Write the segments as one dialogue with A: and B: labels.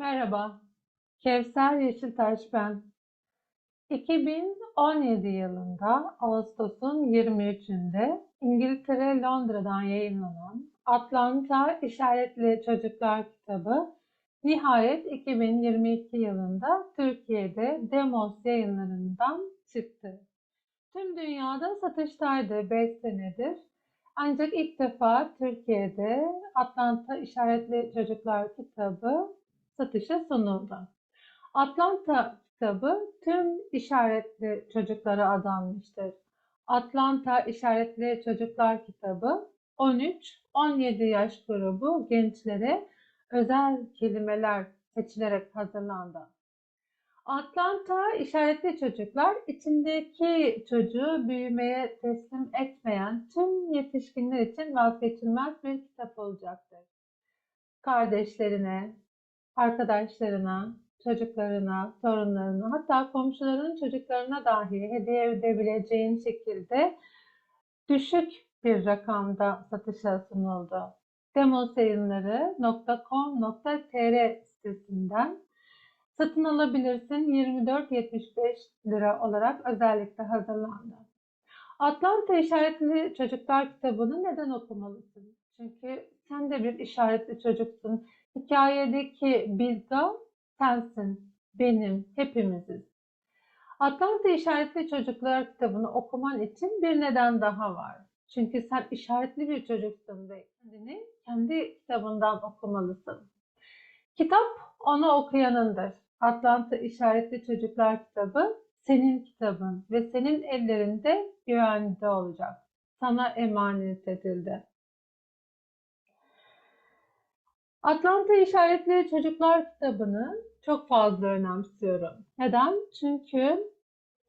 A: Merhaba, Kevser Yeşiltaş ben. 2017 yılında Ağustos'un 23'ünde İngiltere Londra'dan yayınlanan Atlanta İşaretli Çocuklar kitabı nihayet 2022 yılında Türkiye'de Demos yayınlarından çıktı. Tüm dünyada satıştaydı 5 senedir. Ancak ilk defa Türkiye'de Atlanta İşaretli Çocuklar kitabı satışa sunuldu. Atlanta kitabı tüm işaretli çocuklara adanmıştır. Atlanta İşaretli Çocuklar kitabı 13-17 yaş grubu gençlere özel kelimeler seçilerek hazırlandı. Atlanta işaretli çocuklar içindeki çocuğu büyümeye teslim etmeyen tüm yetişkinler için vazgeçilmez bir kitap olacaktır. Kardeşlerine, arkadaşlarına, çocuklarına, torunlarına, hatta komşuların çocuklarına dahi hediye edebileceğin şekilde düşük bir rakamda satışa sunuldu. demosayınları.com.tr sitesinden satın alabilirsin. 24.75 lira olarak özellikle hazırlandı. Atlanta İşaretli Çocuklar kitabını neden okumalısın? Çünkü sen de bir işaretli çocuksun. Hikayedeki Bilga sensin, benim, hepimiziz. Atlanta İşaretli Çocuklar kitabını okuman için bir neden daha var. Çünkü sen işaretli bir çocuksun ve kendini kendi kitabından okumalısın. Kitap onu okuyanındır. Atlanta İşaretli Çocuklar kitabı senin kitabın ve senin ellerinde güvende olacak. Sana emanet edildi. Atlanta İşaretli Çocuklar kitabını çok fazla önemsiyorum. Neden? Çünkü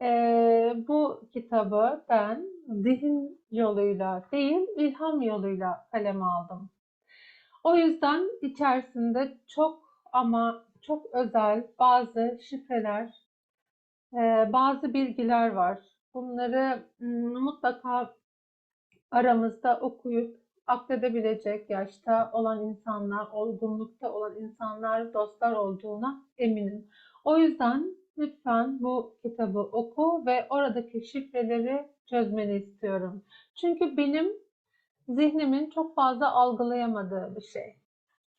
A: e, bu kitabı ben zihin yoluyla değil, ilham yoluyla kaleme aldım. O yüzden içerisinde çok ama çok özel bazı şifreler, e, bazı bilgiler var. Bunları mutlaka aramızda okuyup akledebilecek yaşta olan insanlar, olgunlukta olan insanlar, dostlar olduğuna eminim. O yüzden lütfen bu kitabı oku ve oradaki şifreleri çözmeni istiyorum. Çünkü benim zihnimin çok fazla algılayamadığı bir şey.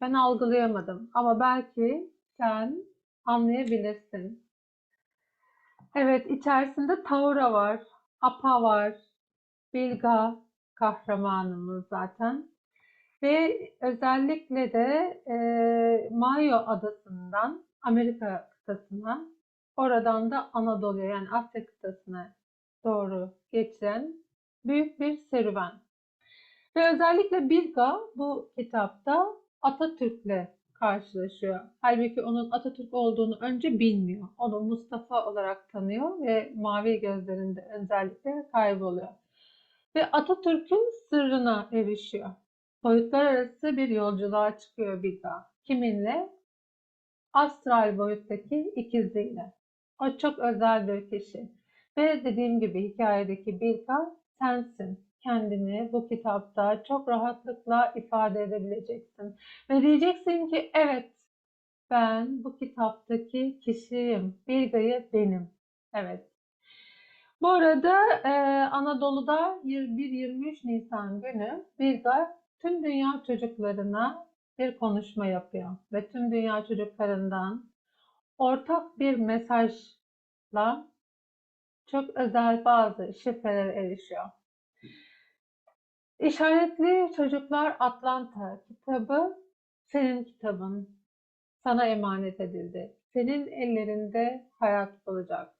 A: Ben algılayamadım ama belki sen anlayabilirsin. Evet, içerisinde Taura var, Apa var, Bilga, kahramanımız zaten. Ve özellikle de e, Mayo adasından Amerika kıtasına, oradan da Anadolu'ya yani Asya kıtasına doğru geçen büyük bir serüven. Ve özellikle Bilga bu kitapta Atatürk'le karşılaşıyor. Halbuki onun Atatürk olduğunu önce bilmiyor. Onu Mustafa olarak tanıyor ve mavi gözlerinde özellikle kayboluyor ve Atatürk'ün sırrına erişiyor. Boyutlar arası bir yolculuğa çıkıyor Bilga. Kiminle? Astral boyuttaki ikiziyle. O çok özel bir kişi. Ve dediğim gibi hikayedeki Bilga sensin. Kendini bu kitapta çok rahatlıkla ifade edebileceksin. Ve diyeceksin ki evet ben bu kitaptaki kişiyim. Bilga'yı benim. Evet bu arada e, Anadolu'da 21-23 Nisan günü Bilga tüm dünya çocuklarına bir konuşma yapıyor ve tüm dünya çocuklarından ortak bir mesajla çok özel bazı şifrelere erişiyor. İşaretli Çocuklar Atlanta kitabı senin kitabın. Sana emanet edildi. Senin ellerinde hayat bulacak.